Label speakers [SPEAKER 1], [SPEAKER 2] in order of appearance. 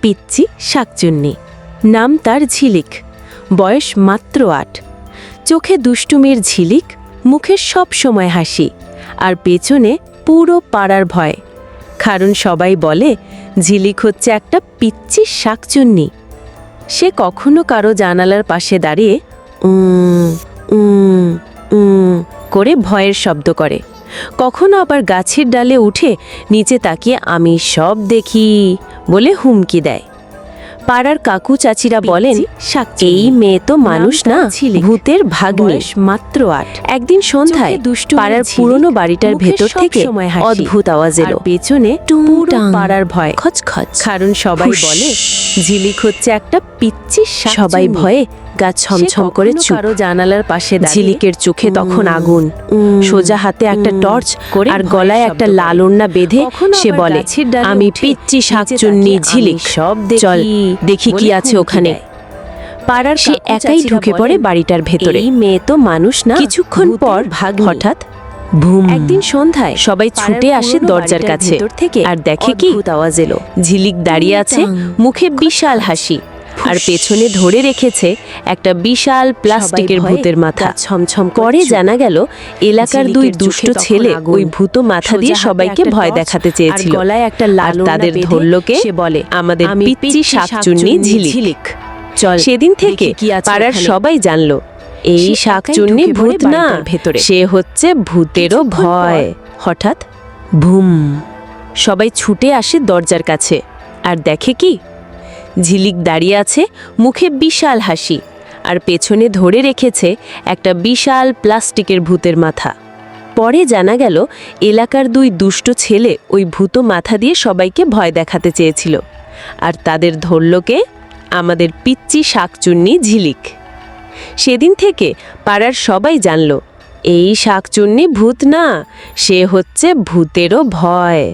[SPEAKER 1] পিচ্চি শাকচুন্নি। নাম তার ঝিলিক। বয়স মাত্র আট। চোখে দুষ্টুমির ঝিলিক, মুখে সব সময় হাসি, আর পেছনে পুরো পাড়ার ভয়। কারণ সবাই বলে, ঝিলিক হচ্ছে একটা পিচ্চি শাকচুন্নি। সে কখনো কারও জানালার পাশে দাঁড়িয়ে করে ভয়ের শব্দ করে। কখনো আবার গাছের ডালে উঠে নিচে তাকিয়ে, আমি সব দেখি বলে হুমকি দেয়। পাড়ার কাকু চাচিরা বলেন এই মেয়ে তো মানুষ না ভূতের ভাগ্নে। মাত্র আট। একদিন সন্ধ্যায় পাড়ার পুরনো বাড়িটার ভেতর থেকে অদ্ভুত আওয়াজ এলো। পেছনে পাড়ার ভয়। খচ খচ কারণ সবাই বলে ঝিলিক হচ্ছে একটা পিচ্ছি সবাই ভয়ে গা ছমছম করে চুপ। জানালার পাশে ঝিলিকের চোখে তখন আগুন। সোজা হাতে একটা টর্চ করে আর গলায় একটা লাল ওড়না বেঁধে সে বলে আমি পিচ্চি শাকচুন্নি ঝিলিক। সব চল দেখি কি আছে ওখানে। পাড়ার সে একাই ঢুকে পড়ে বাড়িটার ভেতরে। মেয়ে তো মানুষ না? কিছুক্ষণ পর ভাগ হঠাৎ ভুম। একদিন সন্ধ্যায় সবাই ছুটে আসে দরজার কাছে। থেকে আর দেখে কি? আওয়াজ এলো। ঝিলিক দাঁড়িয়ে আছে মুখে বিশাল হাসি। আর পেছনে ধরে রেখেছে একটা বিশাল প্লাস্টিকের ভূতের মাথা। ছমছম করে জানা গেল এলাকার দুই দুষ্ট ছেলে ওই ভূত মাথা দিয়ে সবাইকে ভয় দেখাতে চেয়েছিল। গলায় একটা লাল তাদের ধরলকে সে বলে আমাদের পিচ্চি শাকচুন্নি ঝিলিক। চল সেদিন থেকে পাড়ার সবাই জানলো। এই শাকচুন্নি ভূত না। ভেতরে। সে হচ্ছে ভূতেরও ভয়। হঠাৎ ভুম। সবাই ছুটে আসে দরজার কাছে। আর দেখে কি? ঝিলিক দাঁড়িয়ে আছে মুখে বিশাল হাসি। আর পেছনে ধরে রেখেছে একটা বিশাল প্লাস্টিকের ভূতের মাথা। পরে জানা গেল এলাকার দুই দুষ্ট ছেলে ওই ভূত মাথা দিয়ে সবাইকে ভয় দেখাতে চেয়েছিল। আর তাদের ধরলকে আমাদের পিচ্চি শাকচুন্নি ঝিলিক। সেদিন থেকে পাড়ার সবাই জানল এই শাকচুন্নি ভূত না সে হচ্ছে ভূতেরও ভয়।